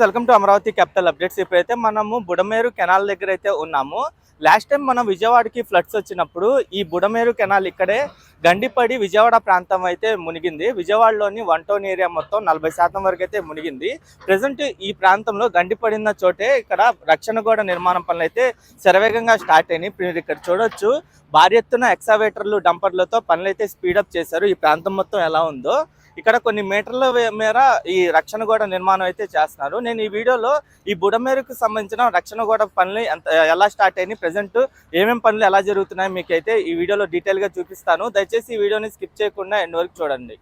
Welcome to Amaravati capital updates ఇప్పుడైతే మనము Budameru canal దగ్గర అయితే ఉన్నాము. లాస్ట్ టైం మనం విజయవాడకి ఫ్లడ్స్ వచ్చినప్పుడు ఈ బుడమేరు కెనాల్ ఇక్కడే గండిపడి విజయవాడ ప్రాంతం అయితే మునిగింది. విజయవాడలోని వన్ టౌన్ ఏరియా మొత్తం నలభై శాతం వరకు అయితే మునిగింది. ప్రజెంట్ ఈ ప్రాంతంలో గండిపడిన చోటే ఇక్కడ రక్షణ గోడ నిర్మాణం పనులు అయితే శరవేగంగా స్టార్ట్ అయినాయి. మీరు ఇక్కడ చూడొచ్చు. భారీ ఎత్తున ఎక్సావేటర్లు డంపర్లతో పనులు అయితే స్పీడప్ చేశారు. ఈ ప్రాంతం మొత్తం ఎలా ఉందో. ఇక్కడ కొన్ని మీటర్ల మేర ఈ రక్షణ గోడ నిర్మాణం అయితే చేస్తున్నారు. నేను ఈ వీడియోలో ఈ బుడమేరుకు సంబంధించిన రక్షణ గోడ పనులు ఎంత ఎలా స్టార్ట్ అయినాయి ప్రజెంట్ ఏమేమి పనులు ఎలా జరుగుతున్నాయి మీకైతే ఈ వీడియోలో డీటెయిల్గా చూపిస్తాను. దయచేసి దయచేసి వీడియోని స్కిప్ చేయకుండా ఎండ్ వరకు చూడండి.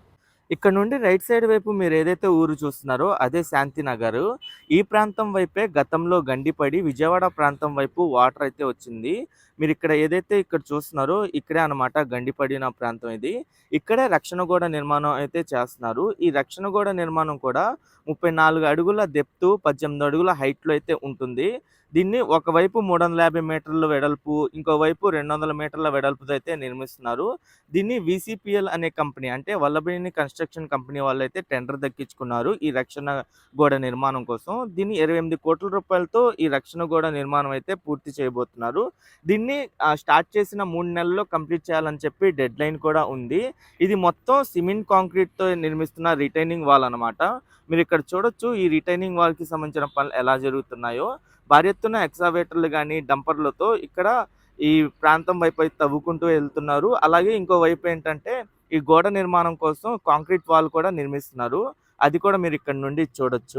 ఇక్కడ నుండి రైట్ సైడ్ వైపు మీరు ఏదైతే ఊరు చూస్తున్నారో అదే శాంతినగర్ ఈ ప్రాంతం వైపే గతంలో గండిపడి విజయవాడ ప్రాంతం వైపు వాటర్ అయితే వచ్చింది. మీరు ఇక్కడ ఏదైతే ఇక్కడ చూస్తున్నారో ఇక్కడే అన్నమాట గండిపడిన ప్రాంతం ఇది. ఇక్కడే రక్షణ గోడ నిర్మాణం అయితే చేస్తున్నారు. ఈ రక్షణ గోడ నిర్మాణం కూడా ముప్పై నాలుగు అడుగుల దెప్తు పద్దెనిమిది అడుగుల హైట్లో అయితే ఉంటుంది. దీన్ని ఒకవైపు మూడు వందల యాభై మీటర్ల వెడల్పు ఇంకోవైపు రెండు వందల మీటర్ల వెడల్పుతో అయితే నిర్మిస్తున్నారు. దీన్ని విసిపిఎల్ అనే కంపెనీ అంటే వల్లభనేని కన్స్ట్రక్షన్ కంపెనీ వాళ్ళు అయితే టెండర్ దక్కించుకున్నారు ఈ రక్షణ గోడ నిర్మాణం కోసం. దీన్ని ఇరవై ఎనిమిది కోట్ల రూపాయలతో ఈ రక్షణ గోడ నిర్మాణం అయితే పూర్తి చేయబోతున్నారు. దీన్ని ఆ, స్టార్ట్ చేసిన మూడు నెలల్లో కంప్లీట్ చేయాలని చెప్పి డెడ్ లైన్ కూడా ఉంది. ఇది మొత్తం సిమెంట్ కాంక్రీట్తో నిర్మిస్తున్న రిటైనింగ్ వాల్ అన్నమాట. మీరు ఇక్కడ చూడొచ్చు ఈ రిటైనింగ్ వాల్కి సంబంధించిన పనులు ఎలా జరుగుతున్నాయో. భారీ ఎత్తున ఎక్సావేటర్లు కానీ డంపర్లతో ఇక్కడ ఈ ప్రాంతం వైపు తవ్వుకుంటూ వెళ్తున్నారు. అలాగే ఇంకో వైపు ఏంటంటే ఈ గోడ నిర్మాణం కోసం కాంక్రీట్ వాల్ కూడా నిర్మిస్తున్నారు. అది కూడా మీరు ఇక్కడ నుండి చూడొచ్చు.